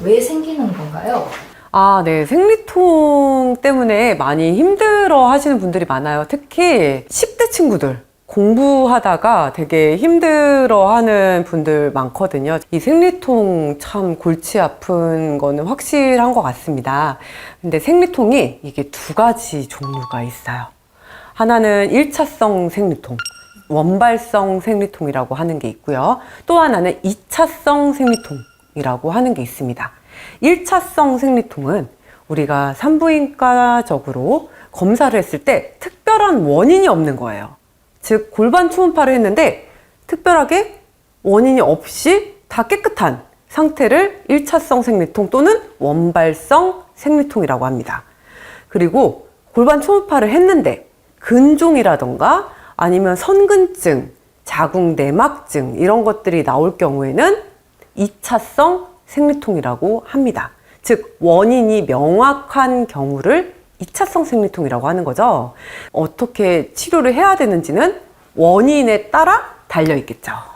왜 생기는 건가요? 아, 네. 생리통 때문에 많이 힘들어 하시는 분들이 많아요. 특히 10대 친구들. 공부하다가 되게 힘들어 하는 분들 많거든요. 이 생리통 참 골치 아픈 거는 확실한 것 같습니다. 근데 생리통이 이게 두 가지 종류가 있어요. 하나는 1차성 생리통, 원발성 생리통이라고 하는 게 있고요. 또 하나는 2차성 생리통 이라고 하는 게 있습니다. 1차성 생리통은 우리가 산부인과적으로 검사를 했을 때 특별한 원인이 없는 거예요. 즉, 골반 초음파를 했는데 특별하게 원인이 없이 다 깨끗한 상태를 1차성 생리통 또는 원발성 생리통이라고 합니다. 그리고 골반 초음파를 했는데 근종이라던가 아니면 선근증, 자궁 내막증 이런 것들이 나올 경우에는 2차성 생리통이라고 합니다. 즉 원인이 명확한 경우를 2차성 생리통이라고 하는 거죠. 어떻게 치료를 해야 되는지는 원인에 따라 달려 있겠죠.